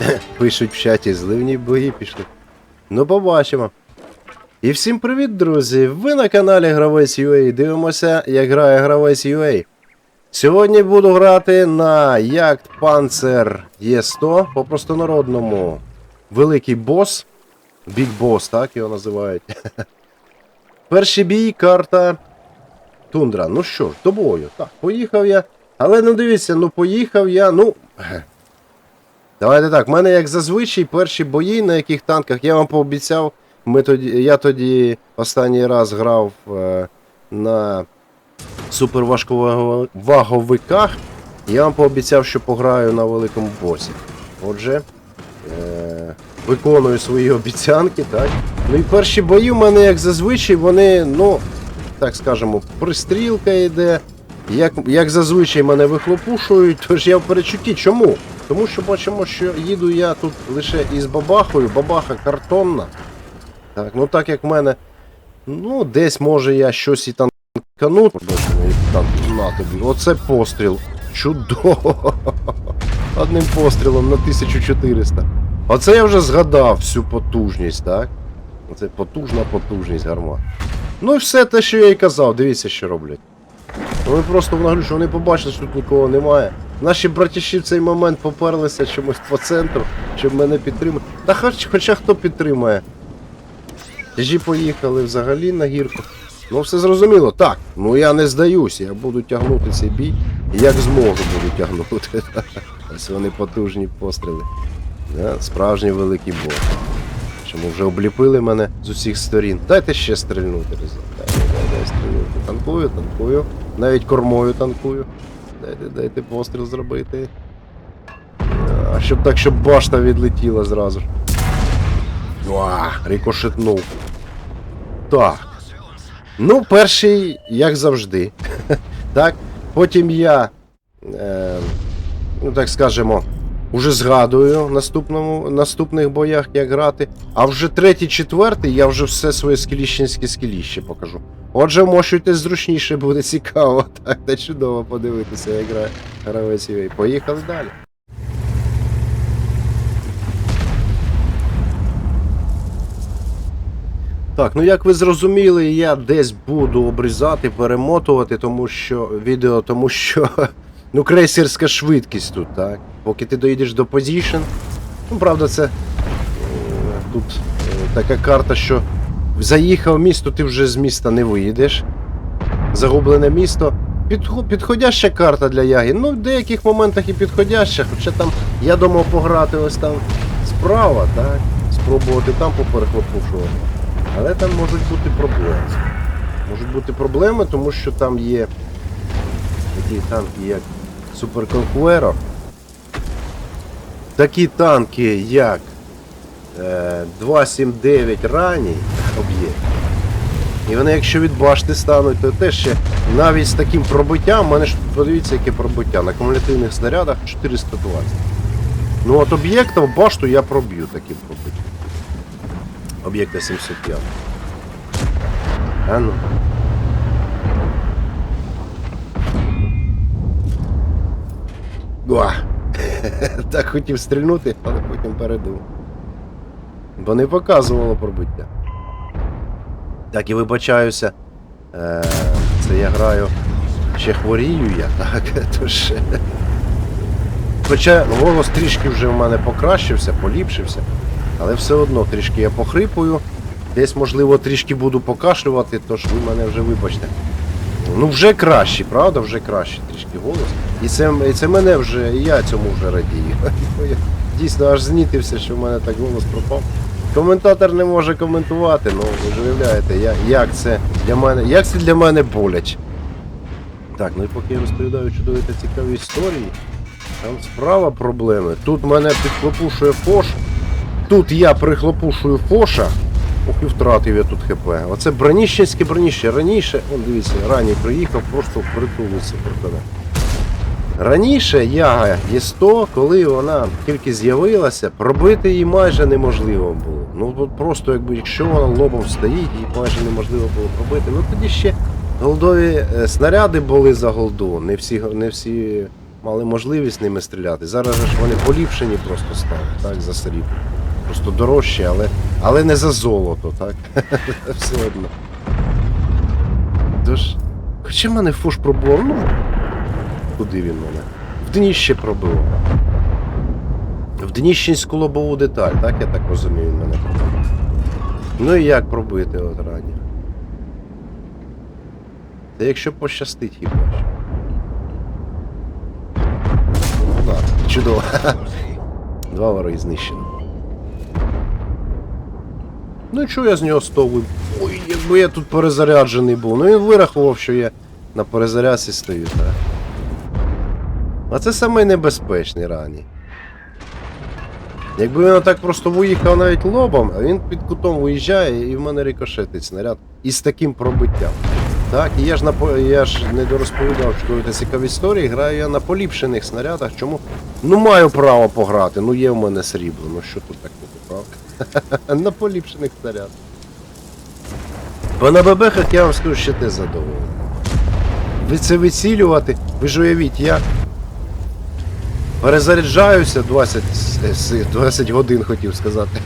Пишуть в чаті, зливні бої пішли. Ну, побачимо. І всім привіт, друзі! Ви на каналі Гравець UA. Дивимося, як грає Гравець UA. Сьогодні буду грати на Yacht Panzer E100 по простонародному. Великий бос. Big Boss, так його називають. Перший бій, карта Тундра. Ну що ж, до бою. Так, поїхав я. Але ну дивіться, ну поїхав я, ну. Давайте так, в мене як зазвичай перші бої, на яких танках я вам пообіцяв. Ми тоді, я тоді останній раз грав е, на суперважковаговиках. Я вам пообіцяв, що пограю на великому босі. Отже, е, виконую свої обіцянки, так. Ну і перші бої в мене, як зазвичай, вони, ну, так скажемо, пристрілка йде. Як, як зазвичай мене вихлопушують, тож я в перечутті. Чому? Тому що бачимо, що їду я тут лише із бабахою, бабаха картонна. Так, ну так як в мене. Ну, десь може я щось і танкану. На тобі. Оце постріл. Чудово. Одним пострілом на 1400. Оце я вже згадав всю потужність, так? Оце потужна потужність гармат. Ну і все те, що я і казав, дивіться, що роблять. Вони просто наглю, що вони побачили, що тут нікого немає. Наші братіші в цей момент поперлися чомусь по центру, щоб мене підтримати. Та хоч, хоча хто підтримає. Тяжі поїхали взагалі на гірку. Ну все зрозуміло. Так, ну я не здаюсь, я буду тягнути цей бій. Як зможу буду тягнути. Ось вони потужні постріли. Справжній великий бой. Чому вже обліпили мене з усіх сторін. Дайте ще стрільнути. Дайте, дайте, дайте стрільнути. Танкую, танкую. Навіть кормою танкую. Дайте, дайте постріл зробити. А щоб так, щоб башта відлетіла зразу ж. Уа, рикошетнув. Так. Ну, перший, як завжди. так. Потім я, е, ну так скажемо, уже згадую наступному, наступних боях, як грати. А вже третій, четвертий я вже все своє скіліщенське скіліще покажу. Отже, вмощуйтесь зручніше, буде цікаво. Так, та чудово подивитися, як грає гравець UA. Поїхали далі. Так, ну як ви зрозуміли, я десь буду обрізати, перемотувати, тому що відео, тому що ну крейсерська швидкість тут, так. Поки ти доїдеш до позішн. Ну, правда, це е, тут е, така карта, що заїхав місто, ти вже з міста не виїдеш. Загублене місто. Підходяща карта для Яги. Ну, в деяких моментах і підходяща, хоча там я думав пограти ось там справа, так? Спробувати там поперехлопушувати. Але там можуть бути проблеми. Можуть бути проблеми, тому що там є такі танки, як Super Такі танки, як е, 279 ранній об'єкт. І вони, якщо від башти стануть, то теж ще навіть з таким пробиттям, у мене ж подивіться, яке пробиття. На кумулятивних снарядах 420. Ну от об'єкта в башту я проб'ю таким пробиттям. Об'єкта 75. А ну. Уа! так хотів стрільнути, але потім передумав. Бо не показувало пробиття. Так, і вибачаюся. Е, це я граю. Ще хворію я, так, тож. Хоча голос трішки вже в мене покращився, поліпшився, але все одно трішки я похрипую. Десь, можливо, трішки буду покашлювати, тож ви мене вже вибачте. Ну вже краще, правда? Вже краще трішки голос. І це, і це мене вже, і я цьому вже радію. Я Дійсно аж знітився, що в мене так голос пропав. Коментатор не може коментувати, ну ви ж уявляєте, я, як це для мене. Як це для мене боляче. Так, ну і поки я розповідаю чудові та цікаві історії, там справа проблеми. Тут мене підхлопушує Фош. Тут я прихлопушую Фоша. І втратив я тут ХП. Оце броніщенське броніще. Раніше, он дивіться, ранній приїхав, просто притулиться мене. Раніше яга Є100, коли вона тільки з'явилася, пробити її майже неможливо було. Ну просто якби якщо вона лобом стоїть, її майже неможливо було пробити. Ну тоді ще голдові е, снаряди були за голду. Не всі, не всі мали можливість ними стріляти. Зараз ж вони поліпшені просто стали, так, за срібло. Просто дорожчі, але, але не за золото, так? Все одно. Тож, хоча мене фуш пробував, ну. Куди він мене? В дніще пробив. В дніщенську лобову деталь, так я так розумію, він мене пробив. Ну і як пробити от ранньо? Та якщо пощастить хіба що. Ну чудово. Два вороги знищено. Ну і що я з нього стовив? Ой, якби я тут перезаряджений був. Ну він вирахував, що я на перезарядці стою, так. А це самий небезпечний ранній. Якби він отак просто виїхав навіть лобом, а він під кутом виїжджає і в мене рикошетить снаряд із таким пробиттям. Так, і я ж на я ж не дорозповідав чудові цікаві історії, граю я на поліпшених снарядах. Чому? Ну маю право пограти, ну є в мене срібло, ну що тут такого, правда? на поліпшених снарядах. Бо на бебехах я вам скажу, що ти задоволений. Ви це вицілювати, ви ж уявіть, я перезаряджаюся 20, с- с- 20 годин хотів сказати.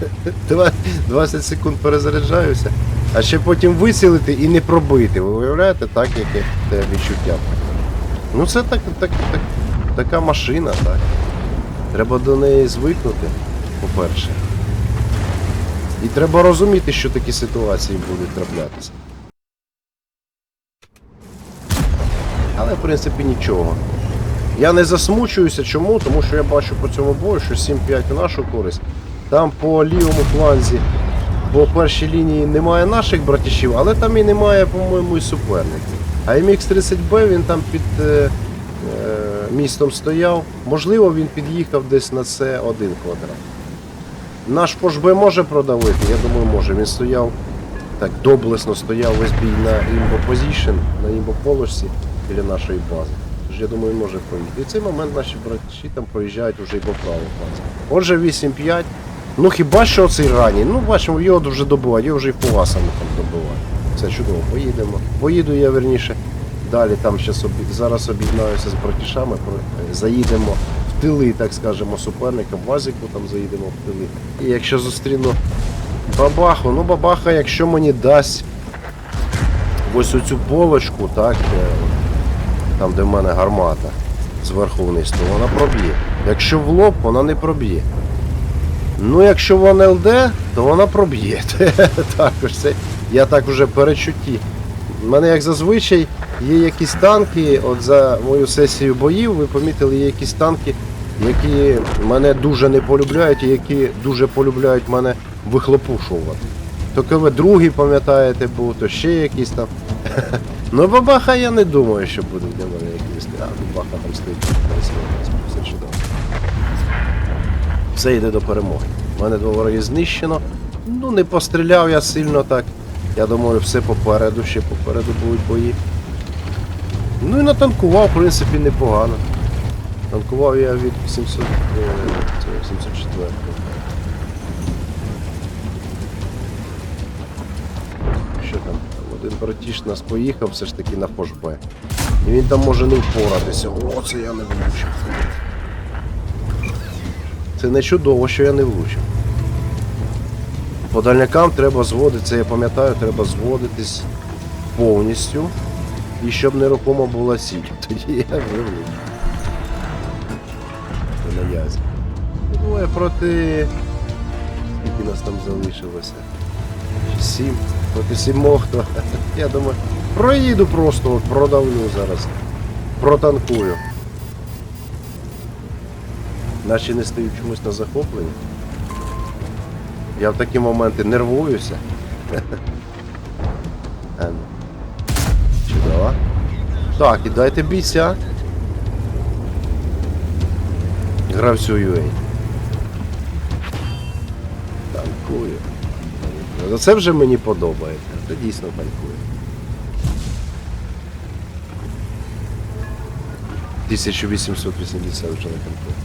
20 секунд перезаряджаюся, а ще потім вицілити і не пробити. Ви уявляєте, так, яке те відчуття? Ну це так, так, так, така машина, так. Треба до неї звикнути, по-перше. І треба розуміти, що такі ситуації будуть траплятися. Але в принципі нічого. Я не засмучуюся. Чому? Тому що я бачу по цьому бою, що 7-5 у нашу користь. Там по лівому фланзі, по першій лінії немає наших братішів, але там і немає, по-моєму, і суперників. А MX-30B він там під е, е, містом стояв. Можливо, він під'їхав десь на це один квадрат. Наш Пош-Б може продавити, я думаю, може. Він стояв так доблесно стояв весь бій на імбо позішн, на імбо полосі біля нашої бази. Тож я думаю, може проїхати. І в цей момент наші братіші там проїжджають вже і по праву фазі. Отже, 8-5. Ну хіба що цей ранній? Ну бачимо, його вже добивають, його вже і фугасами там добивають. Все чудово, поїдемо. Поїду я верніше. Далі там зараз об'єднаюся з братішами, заїдемо тили, так скажемо, суперникам, вазику там заїдемо в тили. І якщо зустріну бабаху, ну бабаха, якщо мені дасть ось оцю полочку, так, е, там де в мене гармата зверху вниз, то вона проб'є. Якщо в лоб, вона не проб'є. Ну, якщо вона ЛД, то вона проб'є. Також це я так вже перечутті. У мене, як зазвичай, є якісь танки, от за мою сесію боїв, ви помітили, є якісь танки, які мене дуже не полюбляють і які дуже полюбляють мене вихлопушувати. То КВ другий, пам'ятаєте, був, то ще якийсь там. Ну, бабаха я не думаю, що буде для мене якийсь. А, бабаха там стоїть. Все чудово. Все йде до перемоги. У мене два вороги знищено. Ну, не постріляв я сильно так. Я думаю, все попереду, ще попереду будуть бої. Ну і натанкував, в принципі, непогано. Танкував я від 700, е, 704. Що там? Один братіш нас поїхав все ж таки на фошбе. І він там може не впоратися. О, це я не влучив. Це не чудово, що я не влучив. По дальнякам треба зводитися, я пам'ятаю, треба зводитись повністю. І щоб нерухомо була сіль. Тоді я вже влучив. На язі. Двоє проти. Скільки нас там залишилося? Сім. Проти сімох, то я думаю, проїду просто, продавлю зараз. Протанкую. Наші не стають чомусь на захопленні. Я в такі моменти нервуюся. Ну. Чудово. Так, і дайте бійця. Гравцю UA. Танкую. Ну, Це вже мені подобається. Це дійсно танкує. 1880 вже на танкує.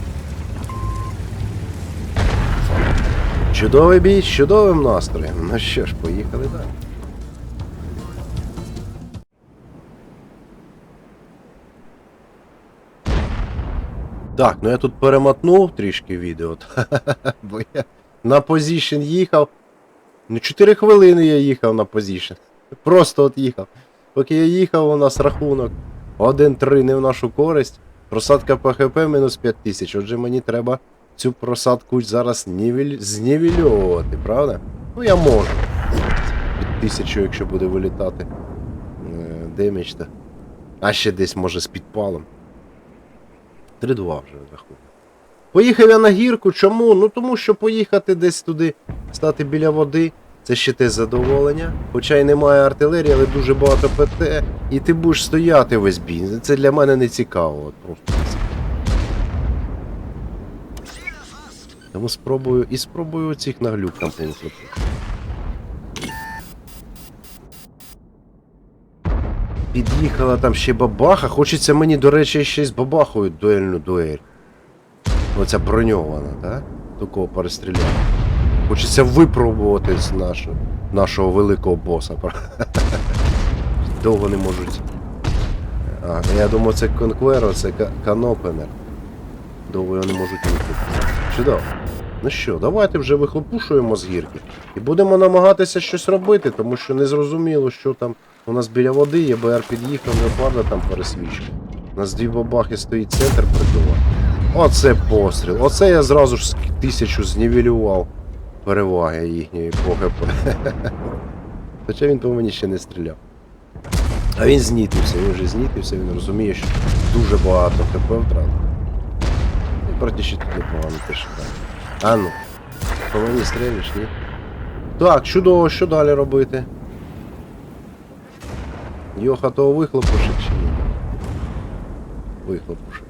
Чудовий бій з чудовим настроєм. Ну що ж, поїхали далі. Так, ну я тут перемотнув трішки відео, бо я на позішн їхав. Ну, 4 хвилини я їхав на позішн. Просто от їхав. Поки я їхав, у нас рахунок 1-3 не в нашу користь. Просадка ПХП мінус 5000. Отже, мені треба цю просадку зараз нівель... знівельовувати, правда? Ну я можу. Під тисячу, якщо буде вилітати. Е, демідж та. А ще десь може з підпалом. 3-2 вже рахунок. Поїхав я на гірку. Чому? Ну тому що поїхати десь туди, стати біля води. Це ще те задоволення. Хоча й немає артилерії, але дуже багато ПТ. І ти будеш стояти весь бій. Це для мене не цікаво. От просто не цікаво. Тому спробую і спробую цих наглюк там повихлопити. Під'їхала там ще бабаха. Хочеться мені, до речі, ще з бабахою дуельну дуель. Оця броньована, так? Такого перестріляти. Хочеться випробувати з нашого, нашого великого боса. Довго не можуть. А, я думаю, це Конкверо, це Канопенер. Довго його не можуть випустити. Чудово. Ну що, давайте вже вихлопушуємо з гірки. І будемо намагатися щось робити, тому що не зрозуміло, що там у нас біля води є, БР під'їхав, Леопарда там пересвічує. У нас дві бабахи стоїть центр прикриває. Оце постріл. Оце я зразу ж тисячу знівелював переваги їхньої по ГП. Хоча він по мені ще не стріляв. А він знітився, він вже знітився, він розуміє, що дуже багато ХП втратив. І братіші тут непогано теж грає. А ну, по мені стрелиш, ні? Так, чудово, що далі робити? Йоха того вихлопушить чи ні? Вихлопушить.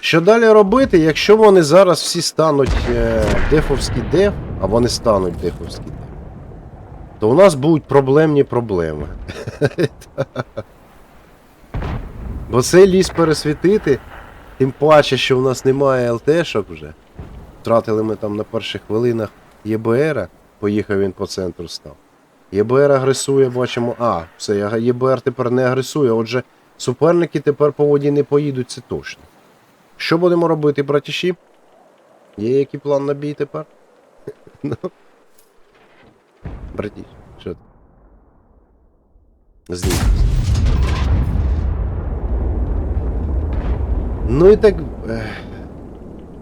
Що далі робити, якщо вони зараз всі стануть е, дефовський деф, а вони стануть дефовський деф, то у нас будуть проблемні проблеми. Бо цей ліс пересвітити, тим паче, що в нас немає ЛТшок вже. Втратили ми там на перших хвилинах ЄБР, поїхав він по центру став. ЄБР агресує, бачимо. А, все, ЄБР тепер не агресує, отже, суперники тепер по воді не поїдуть, це точно. Що будемо робити, братіші? Є який план на бій тепер? Ну. Братіш, що ти? Знімайся. Ну і так.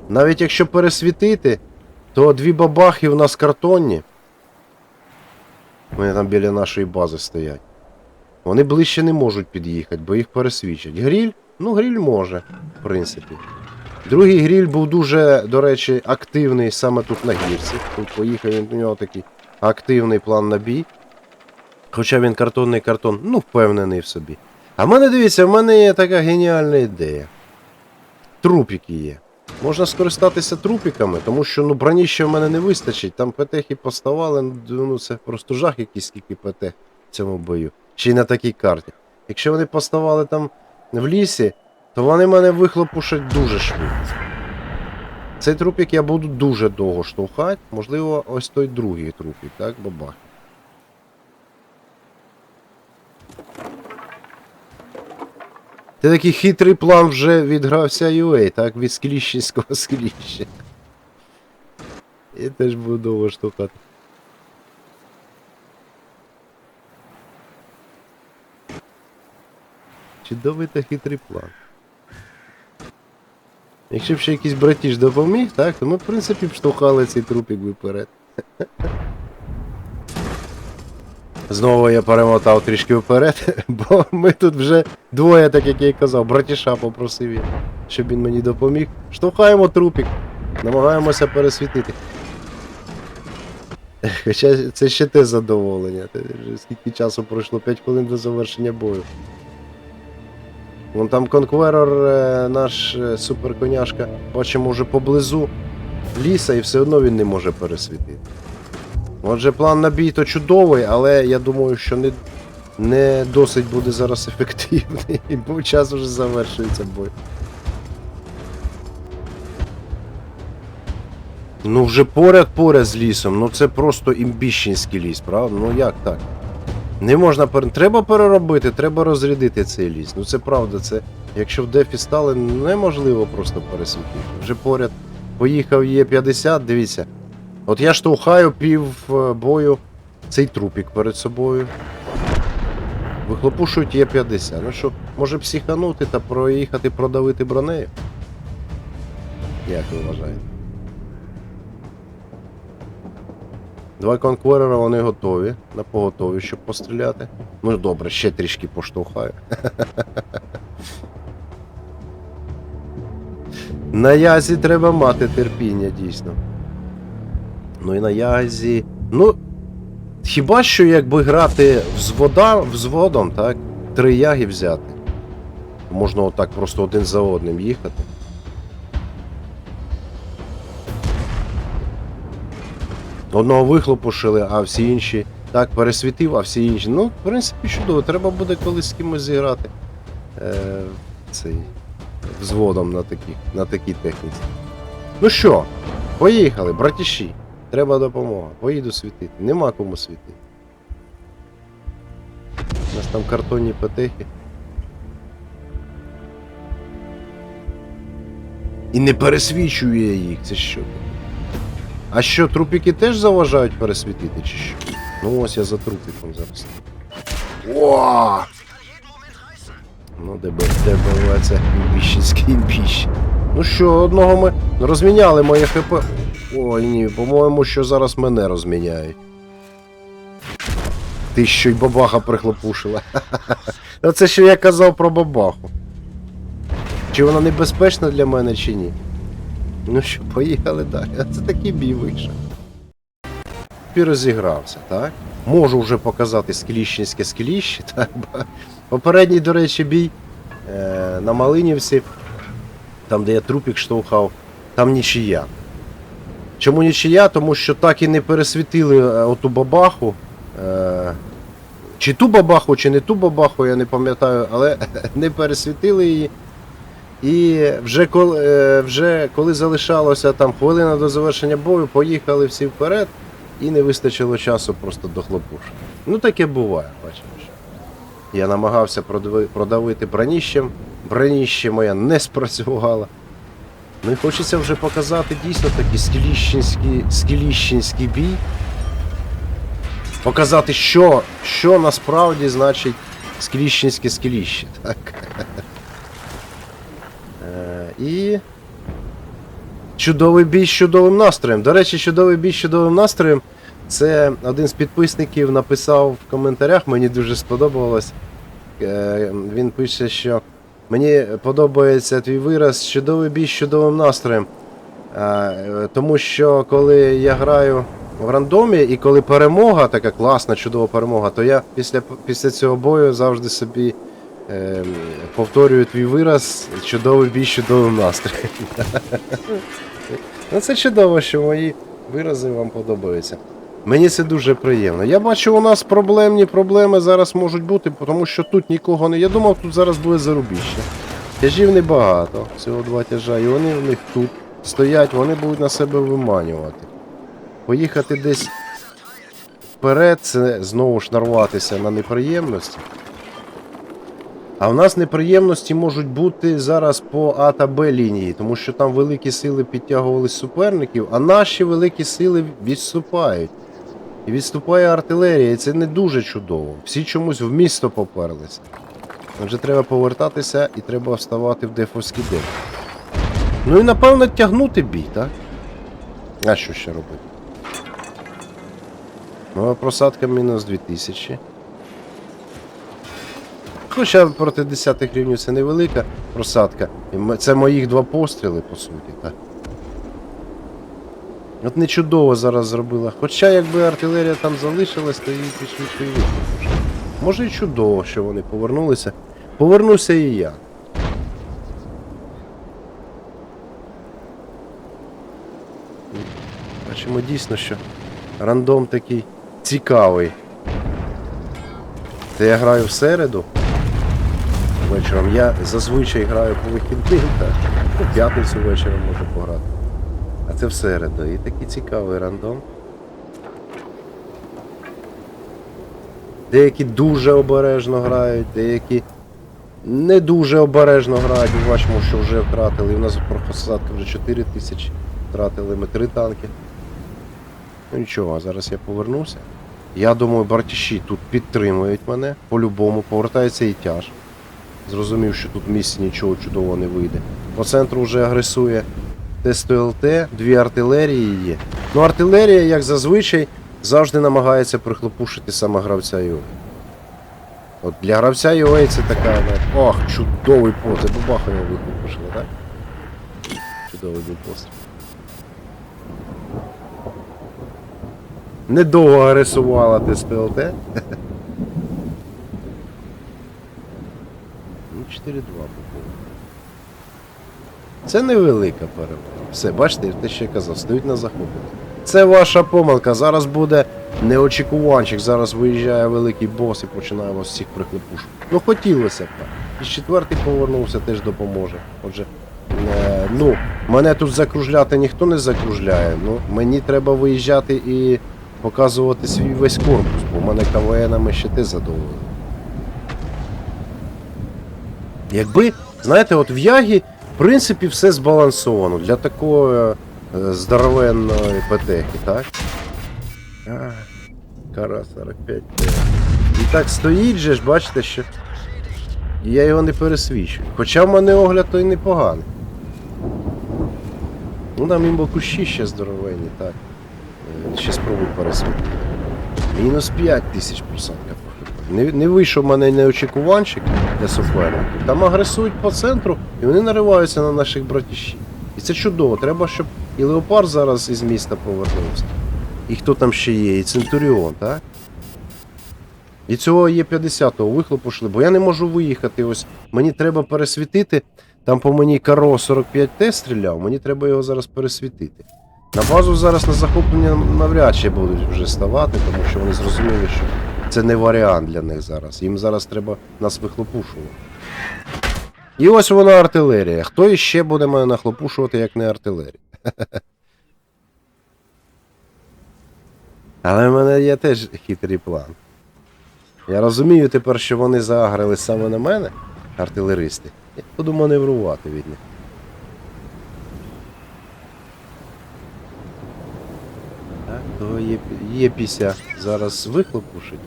Навіть якщо пересвітити, то дві бабахи в нас картонні. Вони там біля нашої бази стоять. Вони ближче не можуть під'їхати, бо їх пересвічать. Гріль? Ну, гріль може, в принципі. Другий гріль був дуже, до речі, активний саме тут на гірці. Тут поїхав він у нього такий активний план на бій. Хоча він картонний картон, ну, впевнений в собі. А в мене дивіться, в мене є така геніальна ідея. Трупіки є. Можна скористатися трупіками, тому що ну, броні ще в мене не вистачить. Там ПТХи поставали, ну це просто жах якийсь скільки ПТ в цьому бою. Ще й на такій карті. Якщо вони поставали там в лісі, то вони мене вихлопушать дуже швидко. Цей трупік я буду дуже довго штовхати. Можливо, ось той другий трупік, так, бабах. Ти такий хитрий план вже відгрався UA, так? Від скліщенського скліща. Я теж буду штовхати. Чудовий та хитрий план. Якщо б ще якийсь братіж допоміг, так, то ми, в принципі, б штовхали цей трупік вперед. Знову я перемотав трішки вперед, бо ми тут вже двоє, так як я й казав, братіша попросив я, щоб він мені допоміг. Штовхаємо трупік, намагаємося пересвітити. Хоча це ще те задоволення. Скільки часу пройшло, 5 хвилин до завершення бою. Вон там конкверор е, наш е, суперконяшка, бачимо вже поблизу ліса і все одно він не може пересвітити. Отже, план на бій то чудовий, але я думаю, що не, не досить буде зараз ефективний, бо час вже завершується бой. Ну вже поряд поряд з лісом, ну це просто імбіщенський ліс, правда? Ну як так? Не можна. Треба переробити, треба розрядити цей ліс. Ну це правда, це Якщо в дефі стали, неможливо просто пересвітити. Вже поряд поїхав Є50, дивіться. От я штовхаю пів е, бою цей трупік перед собою. Вихлопушують Є50. Ну що, може психанути та проїхати продавити бронею? Як ви вважаєте? Два конкурера вони готові, на поготові, щоб постріляти. Ну добре, ще трішки поштовхаю. На язі треба мати терпіння, дійсно. Ну і на язі. Ну. Хіба що якби грати взвода, взводом, так? Три яги взяти. Можна отак просто один за одним їхати. Одного вихлопушили, а всі інші. Так, пересвітив, а всі інші. Ну, в принципі, чудово, треба буде колись з кимось зіграти. Е, цей. Взводом на такій, на такій техніці. Ну що, поїхали, братіші. Треба допомога. Поїду світити. Нема кому світити. У нас там картонні петехи. І не пересвічую я їх, це що? А що, трупіки теж заважають пересвітити, чи що? Ну ось я за трупіком зараз. О! Ну, ДБ, ДБВ це імбіщенський імбіщ. Ну що, одного ми розміняли моє ХП. Ой ні, по-моєму, що зараз мене розміняють. Ти що й бабаха прихлопушила. Оце що я казав про бабаху. Чи вона небезпечна для мене, чи ні? Ну що, поїхали далі. А Це такий бій вийшов. І розігрався, так? Можу вже показати скліщенське скліще, так? Попередній, до речі, бій е, на Малинівці, там, де я трупік штовхав, там нічия. Чому нічия? Тому що так і не пересвітили е, оту бабаху. Е, чи ту бабаху, чи не ту бабаху, я не пам'ятаю, але не пересвітили її. І вже коли, е, вже коли залишалося там хвилина до завершення бою, поїхали всі вперед і не вистачило часу просто до хлопуш. Ну таке буває, бачиш. Я намагався продави- продавити броніщем, броніще моя не спрацювала. Ну і хочеться вже показати дійсно такий скіліщенський, скіліщенський бій. Показати, що, що насправді значить скіліщенське скіліще. Так. Е, І. Чудовий бій з чудовим настроєм. До речі, чудовий бій з чудовим настроєм. Це один з підписників написав в коментарях, мені дуже сподобалось. Е, Він пише, що мені подобається твій вираз чудовий бій з чудовим настроєм. Е, Тому що коли я граю в рандомі і коли перемога, така класна, чудова перемога, то я після, після цього бою завжди собі е, повторюю твій вираз чудовий бій з чудовим настроєм. Ну це чудово, що мої вирази вам подобаються. Мені це дуже приємно. Я бачу, у нас проблемні проблеми зараз можуть бути, тому що тут нікого не. Я думав, тут зараз буде зарубіще. Тяжів небагато, всього два тяжа, і вони в них тут стоять, вони будуть на себе виманювати. Поїхати десь вперед, це знову ж нарватися на неприємності. А в нас неприємності можуть бути зараз по А та Б лінії, тому що там великі сили підтягували суперників, а наші великі сили відступають. І відступає артилерія, і це не дуже чудово. Всі чомусь в місто поперлися. Отже, треба повертатися і треба вставати в дефовський деф. Ну і напевно тягнути бій, так? А що ще робити? Ну, а просадка мінус 2000. Хоча проти 10 рівнів це невелика просадка. Це моїх два постріли, по суті, так. От не чудово зараз зробила. Хоча якби артилерія там залишилась, то її швидко і. Може і чудово, що вони повернулися. Повернуся і я. Бачимо дійсно, що рандом такий цікавий. Та я граю в середу вечором. Я зазвичай граю по вихідним, так. Ну, п'ятницю вечором можу пограти. Це в середу. І такий цікавий рандом. Деякі дуже обережно грають, деякі не дуже обережно грають. Бачимо, що вже втратили. У нас прохосадка вже 4 тисячі. Втратили ми 3 танки. Ну нічого, зараз я повернуся. Я думаю, братіші тут підтримують мене. По-любому повертається і тяж. Зрозумів, що тут в місці нічого чудового не вийде. По центру вже агресує ТСТЛТ, дві артилерії є. Ну, артилерія, як зазвичай, завжди намагається прихлопушити саме гравця ЮА. От для гравця ЮА це така, ну, ох, чудовий пост. Це бабаха його вихлопушили, так? Чудовий був постріл. Недовго агресувала ТСПЛТ. Ну, 4-2 було. Це невелика перемога. Все, бачите, те, що я казав, стоїть на захопленні. Це ваша помилка. Зараз буде неочікуванчик. Зараз виїжджає великий бос і починає вас всіх прихлопушувати. Ну хотілося б. І четвертий повернувся, теж допоможе. Отже, е, ну, мене тут закружляти ніхто не закружляє. Ну, мені треба виїжджати і показувати свій весь корпус, бо в мене КВНами ще ти задоволений. Якби, знаєте, от в Ягі, в принципі, все збалансовано для такої е, здоровенної ПТХи, так? А, Кара 45. І так стоїть же ж, бачите, що я його не пересвічую. Хоча в мене огляд той непоганий. Ну там імбо кущі ще здоровенні, так. Е, Ще спробуй пересвітити. Мінус 5 тисяч просадка по не, не вийшов в мене неочікуванчик для суперників. Там агресують по центру і вони нариваються на наших братішів. І це чудово. Треба, щоб і Леопард зараз із міста повернувся. І хто там ще є, і Центуріон, так? І цього є 50-го вихлопушили, бо я не можу виїхати. Ось мені треба пересвітити. Там по мені Каро 45Т стріляв, мені треба його зараз пересвітити. На базу зараз на захоплення навряд чи будуть вже ставати, тому що вони зрозуміли, що це не варіант для них зараз. Їм зараз треба нас вихлопушувати. І ось вона артилерія. Хто іще буде мене нахлопушувати, як не артилерія? Але в мене є теж хитрий план. Я розумію тепер, що вони заагрили саме на мене, артилеристи. Я буду маневрувати від них. То є, є піся. Зараз вихлопушить.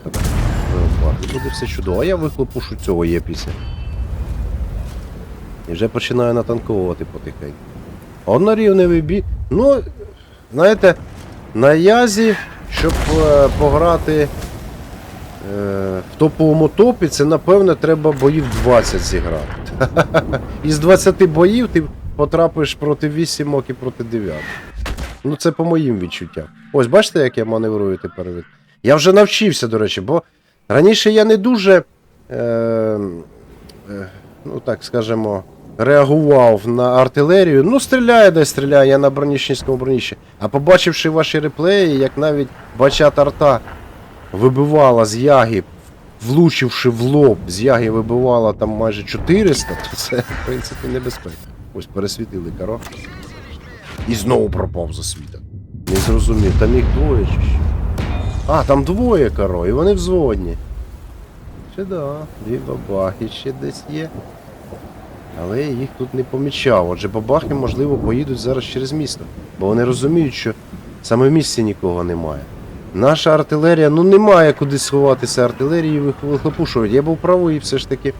І буде все чудово. А я вихлопушу цього є піся. І вже починаю натанковувати потихеньку. Однорівневий бій. Ну, знаєте, на язі, щоб е, пограти е, в топовому топі, це напевно треба боїв 20 зіграти. Із 20 боїв ти потрапиш проти 8 і проти 9. Ну, це по моїм відчуттям. Ось, бачите, як я маневрую тепер. Я вже навчився, до речі, бо раніше я не дуже, е, е, ну так скажемо, реагував на артилерію. Ну, стріляє, де стріляє, я на бронічницькому броніщі. А побачивши ваші реплеї, як навіть бачат арта вибивала з яги, влучивши в лоб, з яги вибивала там майже 400, то це, в принципі, небезпечно. Ось пересвітили каро. І знову пропав засвіток. Не зрозумів, там їх двоє чи що? А, там двоє каро, і вони взводні. Ще да, дві бабахи ще десь є. Але я їх тут не помічав. Отже, бабахи, можливо, поїдуть зараз через місто. Бо вони розуміють, що саме в місті нікого немає. Наша артилерія, ну немає куди сховатися артилерії, вих- вихлопушують. Я був правий, все ж таки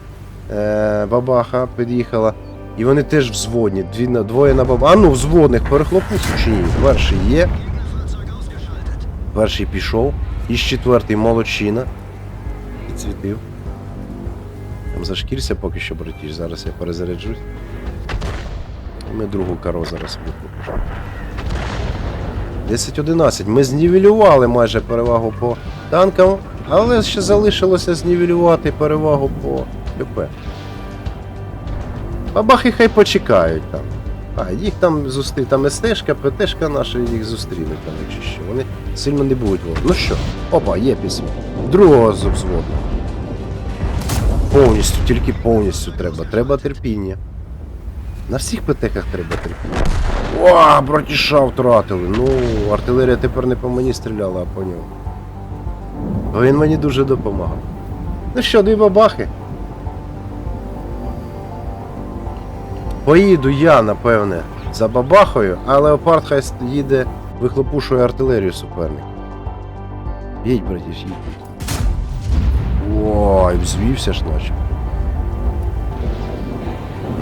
е- бабаха під'їхала. І вони теж взводні. Дві на двоє на баба. А ну, взводних перехлопушу чи ні? Перший є. Перший пішов. І четвертий молодчина. Підсвітив. Там зашкірся поки що, братіш, зараз я перезаряджусь. Ми другу каро зараз вихлопушимо. 10-11. Ми знівелювали майже перевагу по танкам, але ще залишилося знівелювати перевагу по КП. Бабахи хай почекають там. А, їх там зустрі, там СТшка, ПТшка наша їх зустріне там, якщо що. Вони сильно не будуть ворог. Ну що, опа, є письмо. Другого з взводу. Повністю, тільки повністю треба. Треба терпіння. На всіх ПТХах треба терпіння. О, братіша втратили. Ну, артилерія тепер не по мені стріляла, а по ньому. Бо він мені дуже допомагав. Ну що, дві бабахи. Поїду я, напевне, за бабахою, а леопард хай їде, вихлопушує артилерію суперника. Їдь, братіш, їдь. Ой, взвівся ж наче.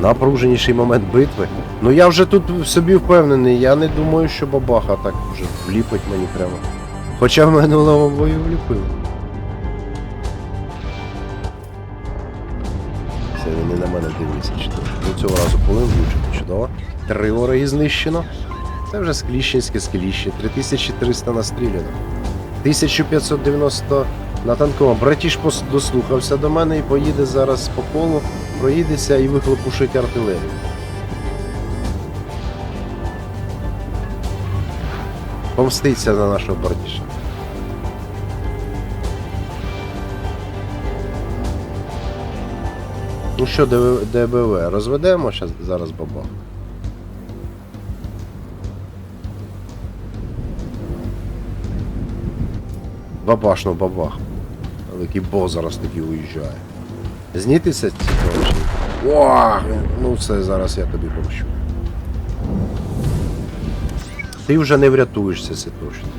Напруженіший момент битви. Ну я вже тут собі впевнений, я не думаю, що бабаха так вже вліпить мені прямо. Хоча в минулому бою вліпив. Не на мене дивиться чудово. Ну цього разу полин влучити чудово. Три вороги знищено. Це вже скліщенське скліще. 3300 настріляно. 1590 на танкова. Братіш дослухався до мене і поїде зараз по колу, проїдеться і вихлопушить артилерію. Помститься на нашого братіша. Ну що, ДБВ, розведемо зараз бабах. Бабашно бабах. Великий бос зараз таки уїжджає. Знітися ці. О, ну все, зараз я тобі помщу. Ти вже не врятуєшся, це точно.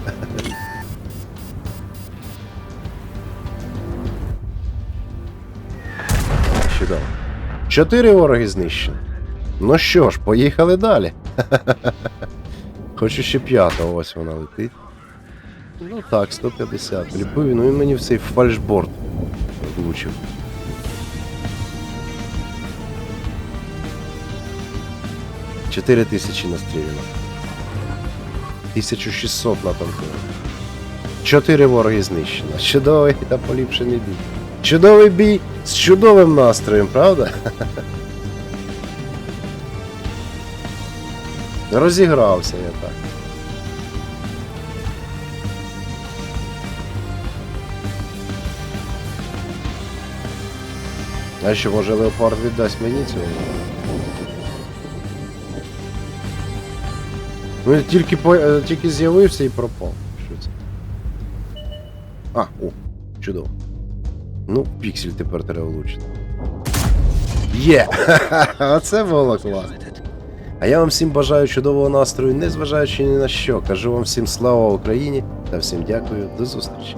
Чудово. Чотири вороги знищені. Ну що ж, поїхали далі. Хочу ще п'ята, ось вона летить. Ну так, 150. Вліпив, ну він мені в цей фальшборд влучив. Чотири тисячі настріляно. 1600 на танку. Чотири вороги знищено. Чудовий та поліпшений бій. Чудовий бій з чудовим настроєм, правда? Розігрався я так. А що, може леопард віддасть мені цього? Ну тільки, е, тільки з'явився і пропав. Що це? А, о, чудово. Ну, піксель тепер треба влучити. Є! Оце було класно. А я вам всім бажаю чудового настрою, незважаючи ні на що. Кажу вам всім слава Україні та всім дякую, до зустрічі.